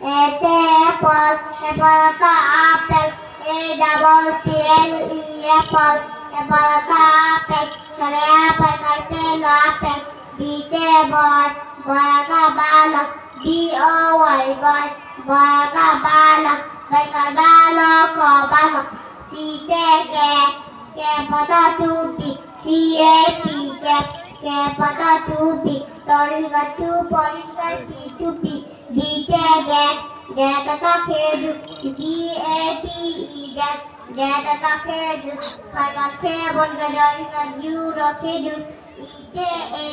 A apple, apple ka apple. A double P L E apple, apple ka apple. चले apple करते लो apple. B ते boy, boy का बालक. B O Y boy, boy का बालक. boy का बालक को बालक. C ते cat, cat पता टूपी. C A P cat, cat पता टूपी. Tortoise का two, tortoise का P two P. जीते जैक जय तथा खेजू जी ए टी ई जैक जय तथा खेजू खैबर खेबन गजर गजू रखेजू ईटे ए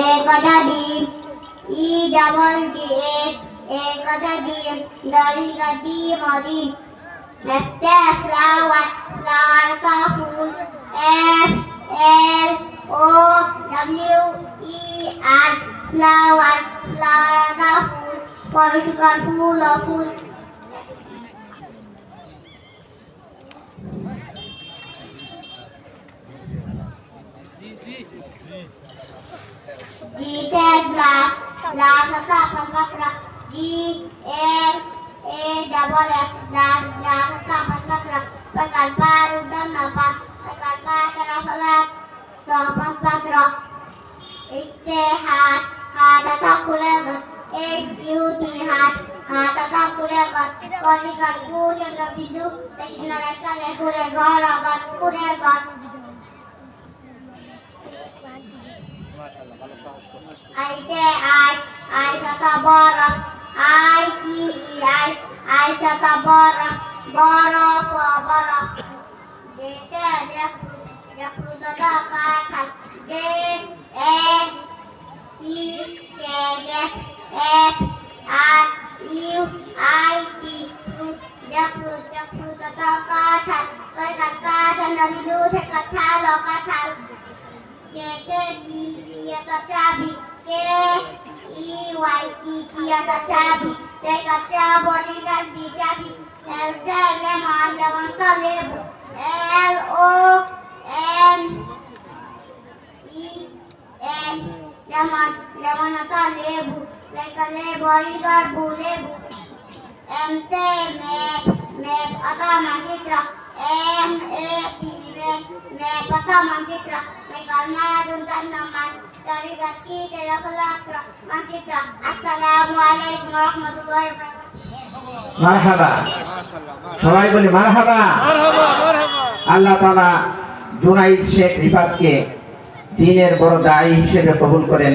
ए कदा D E double D A A कदा डी दरी गदी मरी एफ़ से फ्लावर फ्लावर का फूल F L O W E R flower flower का फूल pode ficar com o lavo. De tebra, da tapa pra trás, de é, é da boleta. Kulegan konikan kulegan bidu teknalakan kulegan agar kulegan আইতে আই আই সাতা বড় I E I আই সাতা বড় বড় প বড় যেতে বাড়িঘর বলে এমতে মে মে পাতা মানচিত্র এম এ পি মে মে পাতা মানচিত্র মে গালমায়া দুনতান নামান তারি গাছি তেরাকলাত্র মানচিত্র। আসসালামু আলাইকুম রাহমাতুল্লাহি মারহাবা। সবাই বলি মারহাবা। আল্লাহ তালা জুনাইদ শেখ রিফাতকে দিনের বড় দায়ী হিসেবে কবুল করেন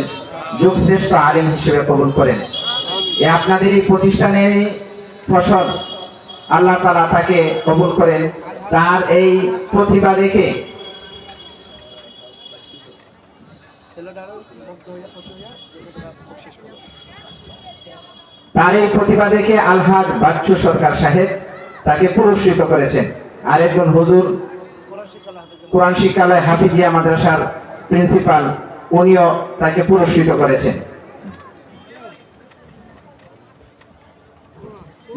যুগ শ্রেষ্ঠ আলিম হিসেবে কবুল করেন। আপনাদের এই প্রতিষ্ঠানের ফসল আল্লাহ তাআলা তাকে কবুল করেন। তার এই প্রতিভা দেখে তার এই প্রতিভা দেখে আলহাজ বাচ্চু সরকার সাহেব তাকে পুরস্কৃত করেছেন। আরেকজন হুজুর, কোরআন শিক্ষালয় হাফিজিয়া মাদ্রাসার প্রিন্সিপাল, উনিও তাকে পুরস্কৃত করেছেন।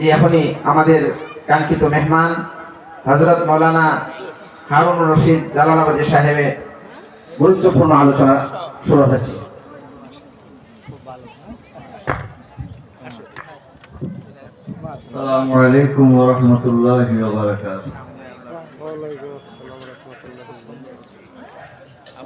যে এখনই আমাদের কাঙ্ক্ষিত মেহমান হজরত মৌলানা হারুন রশিদ জালালাবাদী সাহেবের গুরুত্বপূর্ণ আলোচনা শুরু হয়েছে। আসসালামু আলাইকুম ওয়া রাহমাতুল্লাহি ওয়া বারাকাতুহু।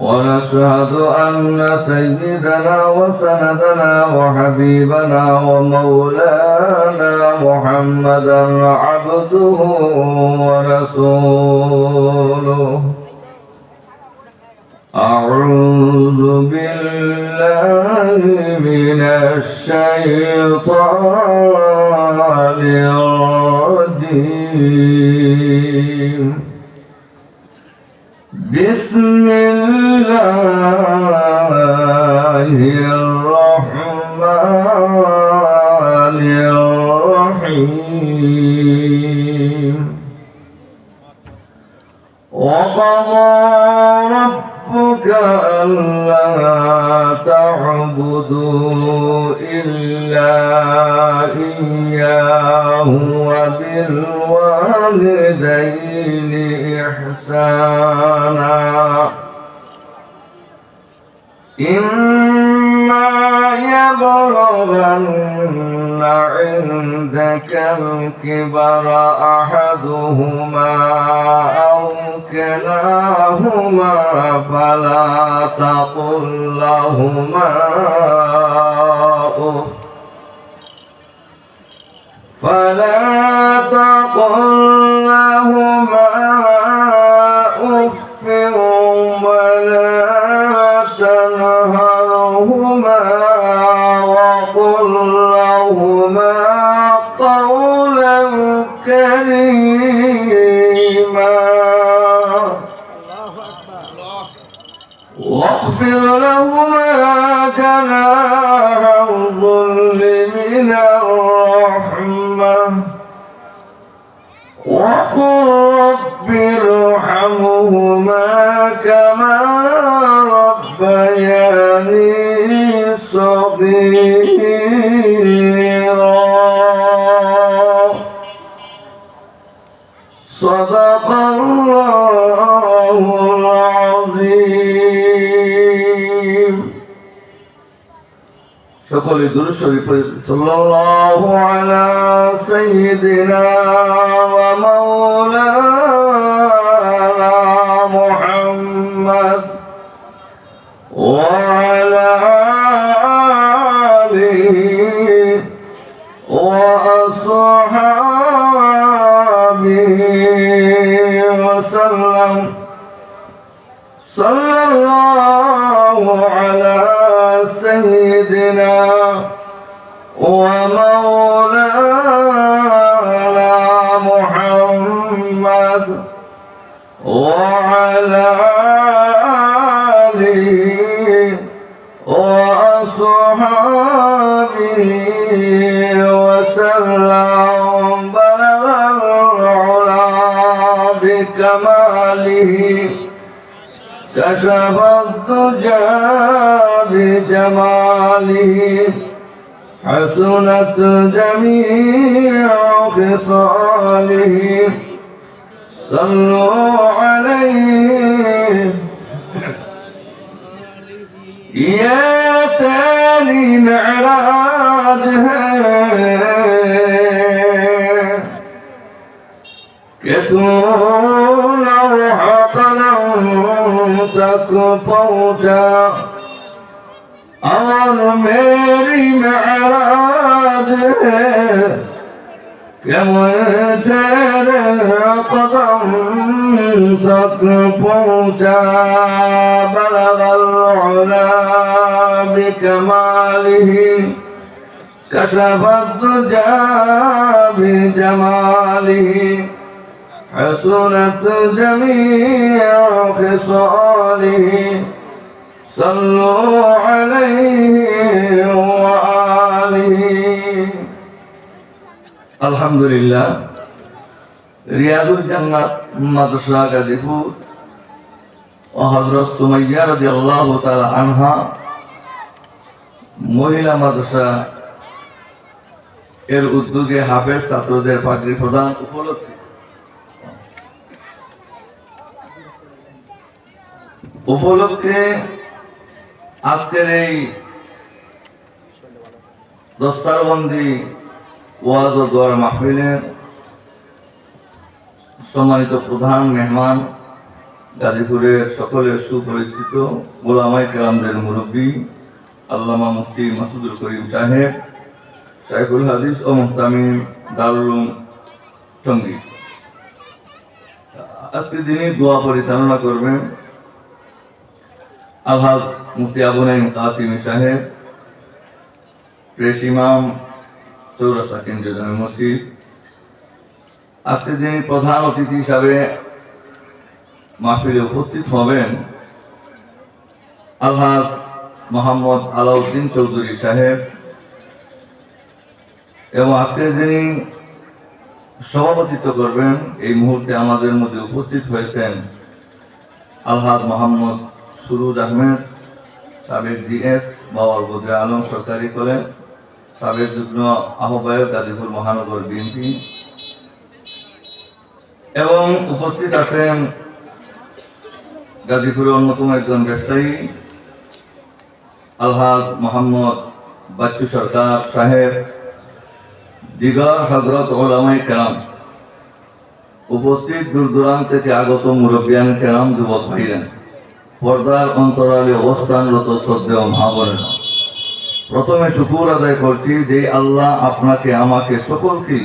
ونشهد أن سيدنا وسندنا وحبيبنا ومولانا محمدا عبده ورسوله. أعوذ بالله الشيطان الرجيم. بسم الله الرحمن الرحيم وقضى ربك ألا تعبدوا إلا كلاهما فلا تقل لهما أف فلا تقل لهما أف ولا تنهرهما وقل لهما قولا كريما সকলে দুরু শরীফ পড়ে সাল্লাল্লাহু আলা সাইয়্যিদিনা ওয়া سيدنا ومولانا محمد وعلى آله وأصحابه وسلم. بلغ العلا بكماله. كشف الدجى بجماله حسنت جميع خصاله. صلوا عليه. يا تالي معراج तक पहुंचा और मेरी महराज है केवल तेरे कदम तक पहुंचा बलग बिकमाली كسب الدجى بجماله حسنت جميع خصاله صلوا عليه وآله الحمد لله رياض الجنة مدرسة গাজীপুর ও হজরত সুমাইয়া রাদিয়াল্লাহু তাআলা আনহা মহিলা মাদ্রাসা এর উদ্যোগে হাফেজ ছাত্রদের পাগড়ি প্রদান উপলক্ষে উপলক্ষে আজকের এই দস্তারবন্দি ওয়াজ ও দোয়ার মাহফিলের সম্মানিত প্রধান মেহমান, গাজীপুরের সকলের সুপরিচিত গোলামাই কেরামদের মুরব্বী, আল্লামা মুফতি মাসুদুল করিম সাহেব শাইখুল হাদিস ও মুস্তামিম দারুল টঙ্গী। আজকে দিনই দোয়া পরিচালনা করবেন আলহাজ মুফতি আবু নাইম কাসিম সাহেব প্রেস ইমাম চৌরাস্তা কেন্দ্রীয় জামে মসজিদ আজকে যিনি প্রধান অতিথি হিসাবে মাহফিলে উপস্থিত হবেন আলহাজ মোহাম্মদ আলাউদ্দিন চৌধুরী সাহেব এবং আজকে যিনি সভাপতিত্ব করবেন, এই মুহূর্তে আমাদের মধ্যে উপস্থিত হয়েছেন আলহাদ মোহাম্মদ সুরুজ আহমেদ, সাবেক ডিএস বাবার বদরে আলম সরকারি কলেজ, সাবেক যুগ্ম আহ্বায়ক গাজীপুর মহানগর বিএনপি। এবং উপস্থিত আছেন গাজীপুরের অন্যতম একজন ব্যবসায়ী, আলহাজ মোহাম্মদ বাচ্চু সরকার সাহেব, দিগর হজরত ওলামাই কেরাম। উপস্থিত দূর দূরান্ত থেকে আগত মুরব্বিয়ান কেরাম, যুবক ভাইরা। পর্দার অন্তরালে অবস্থানরত শ্রদ্ধেয় মহাবনের প্রথমে শুকুর আদায় করছি যে আল্লাহ আপনাকে আমাকে সকলকে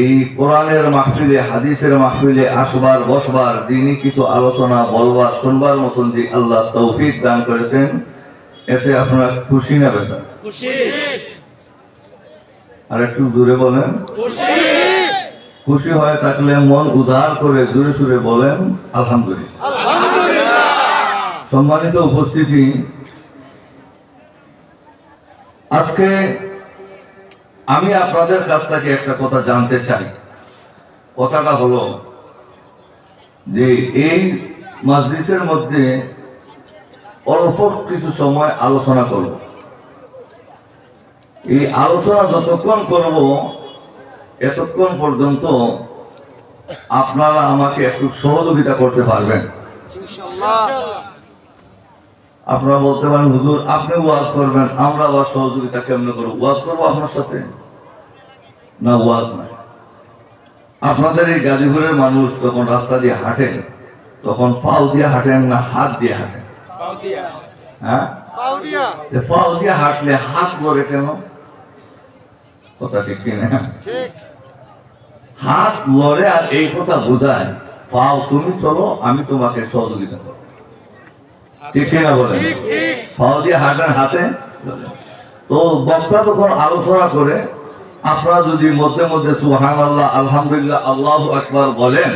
এই কোরআনের মাহফিলে হাদিসের মাহফিলে আসবার বসবার দিনই কিছু আলোচনা বলবার শুনবার মতন যে আল্লাহ তৌফিক দান করেছেন এতে আপনারা খুশি না বেতা আর একটু জোরে বলেন। খুশি হয়ে থাকলে মন উদার করে জোরে সুরে বলেন আলহামদুলিল্লাহ। সম্মানিত উপস্থিতি। আজকে আমি আপনাদের কাছ থেকে একটা কথা জানতে চাই। কথাটা হলো যে এই মাজলিসের মধ্যে অল্প কিছু সময় আলোচনা করব। এই আলোচনা যতক্ষণ করব, এতক্ষণ পর্যন্ত আপনারা আমাকে একটু সহযোগিতা করতে পারবেন। আপনারা বলতে পারেন হুজুর আপনি ওয়াজ করবেন আমরা আবার সহযোগিতা কেমনে করব? ওয়াজ করব আপনার সাথে? না ওয়াজ নাই। আপনাদের এই গাজীপুরের মানুষ যখন রাস্তা দিয়ে হাঁটেন তখন পাও দিয়ে হাঁটেন না হাত দিয়ে হাঁটেন? হ্যাঁ? পাও দিয়ে। হাঁটলে হাত লড়ে কেন? কথা ঠিক কিনা? হাত লড়ে আর এই কথা বোঝায় পাও তুমি চলো আমি তোমাকে সহযোগিতা করব। ঠিক কিনা বলেন? পাও দিয়ে হাঁটেন হাতে? তো বক্তা তখন আলোচনা করে আপনারা যদি মধ্যে মধ্যে সুহান আল্লাহ আলহামদুলিল্লাহ আল্লাহ একবার বলেন